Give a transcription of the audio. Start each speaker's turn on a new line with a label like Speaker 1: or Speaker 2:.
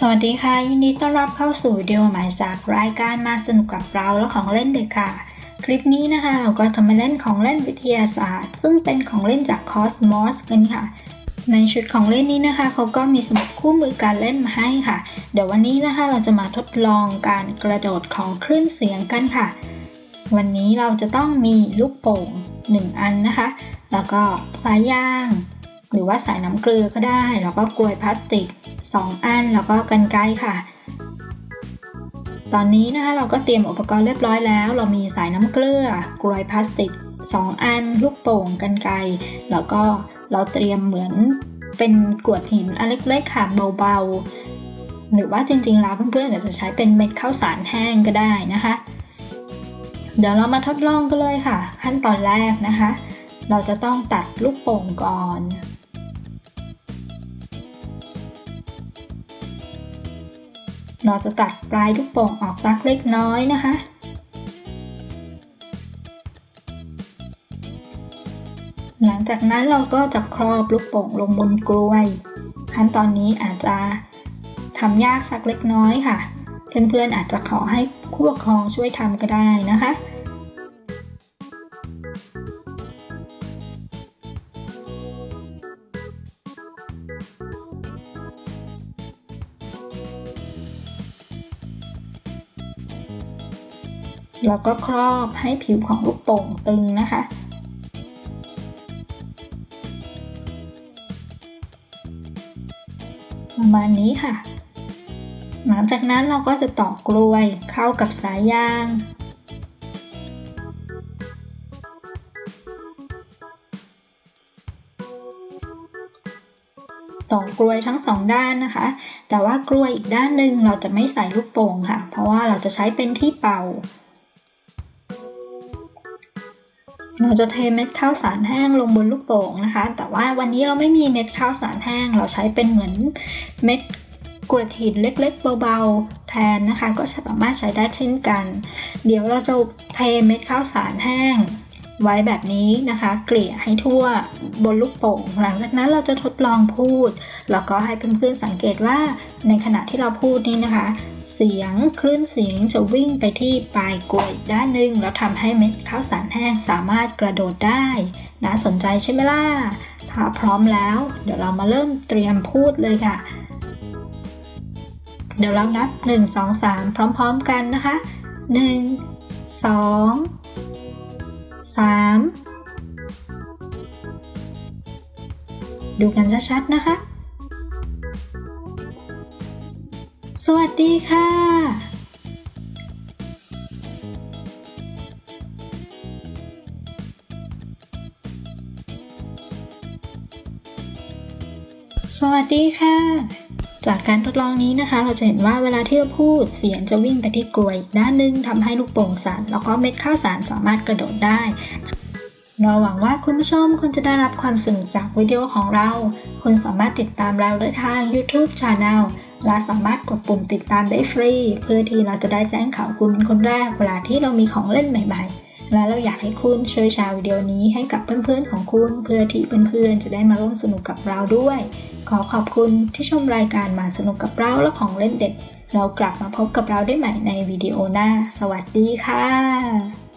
Speaker 1: สวัสดีค่ะ ยินดีต้อนรับเข้าสู่วิดีโอใหม่จากรายการมาสนุกกับเราและของเล่นเด็กค่ะ คลิปนี้นะคะเราก็จะมาเล่นของเล่นวิทยาศาสตร์ ซึ่งเป็นของเล่นจาก Cosmos กันค่ะ ในชุดของเล่นนี้นะคะเขาก็มีสมุดคู่มือการเล่นมาให้ค่ะ เดี๋ยววันนี้นะคะเราจะมาทดลองการกระโดดของคลื่นเสียงกันค่ะ วันนี้เราจะต้องมีลูกโป่ง 1 อันนะคะ แล้วก็สายยาง หรือว่าสายน้ำเกลือก็ได้ แล้วก็กลวยพลาสติก 2 อัน แล้วก็กันไกค่ะ ตอนนี้นะคะเราก็เตรียมอุปกรณ์เรียบร้อยแล้ว เรามีสายน้ำเกลือกลวยพลาสติก 2 อัน ลูกโป่งกันไกแล้วก็เราเตรียมเหมือนเป็นกรวดหินอันเล็กๆค่ะเบาๆ หรือว่าจริงๆแล้วเพื่อนๆอาจจะใช้เป็นเม็ดข้าวสารแห้งก็ได้นะคะ เดี๋ยวเรามาทดลองกันเลยค่ะ ขั้นตอนแรกนะคะ เราจะต้องตัดลูกโป่งก่อน เราจะตัดปลายลูกโป่งออกสักเล็กน้อยนะคะ หลังจากนั้นเราก็จะครอบลูกโป่งลงบนกล้วย ขั้นตอนนี้อาจจะทำยากสักเล็กน้อยค่ะ เพื่อนๆอาจจะขอให้ผู้ปกครองช่วยทำก็ได้นะคะ แล้วก็ครอบให้ผิวของลูกโป่งตึงนะคะ ประมาณนี้ค่ะ หลังจากนั้นเราก็จะต่อกลวยเข้ากับสายยางต่อกลวยทั้งสองด้านนะคะ แต่ว่ากลวยอีกด้านหนึ่งเราจะไม่ใส่ลูกโป่งค่ะ เพราะว่าเราจะใช้เป็นที่เป่า เราจะเทเม็ดข้าวสารแห้งลงบนลูกโป่งนะคะ แต่ว่าวันนี้เราไม่มีเม็ดข้าวสารแห้ง เราใช้เป็นเหมือนเม็ดกรวดหินเล็กๆเบาๆแทนนะคะ ก็สามารถใช้ได้เช่นกัน เดี๋ยวเราจะเทเม็ดข้าวสารแห้ง ไว้แบบนี้นะคะ เกลี่ยให้ทั่วบนลูกโป่ง หลังจากนั้นเราจะทดลองพูด แล้วก็ให้เพื่อนๆสังเกตว่าในขณะที่เราพูดนี้นะคะ เสียงคลื่นเสียงจะวิ่งไปที่ปลายกลวยด้านหนึ่งแล้วทำให้เม็ดข้าวสารแห้งสามารถกระโดดได้น่าสนใจใช่ไหมล่ะถ้าพร้อมแล้ว เดี๋ยวเรามาเริ่มเตรียมพูดเลยค่ะ เดี๋ยวเรานับ 1 2 3 พร้อม ๆ กันนะคะ 1 2 3ดูกันชัดๆนะคะ สวัสดีค่ะสวัสดีค่ะ จากการทดลองนี้นะคะ เราจะเห็นว่าเวลาที่เราพูดเสียงจะวิ่งไปที่กลวยอีกด้านหนึงทำให้ลูกโป่งสั่นแล้วก็เม็ดข้าวสารสามารถกระโดดได้ เราหวังว่าคุณผู้ชมคุณจะได้รับความสนุกจากวิดีโอของเรา คุณสามารถติดตามเราได้ทาง YouTube Channel และสามารถกดปุ่มติดตามได้ฟรี เพื่อที่เราจะได้แจ้งข่าวคุณเป็นคนแรกเวลาที่เรามีของเล่นใหม่ ๆ และเราอยากให้คุณช่วยแชร์วิดีโอนี้ให้กับเพื่อนๆของคุณ เพื่อที่เพื่อนๆจะได้มาร่วมสนุกกับเราด้วย ขอขอบคุณที่ชมรายการมาสนุกกับเราและของเล่นเด็ก เรากลับมาพบกับเราได้ใหม่ในวิดีโอหน้า สวัสดีค่ะ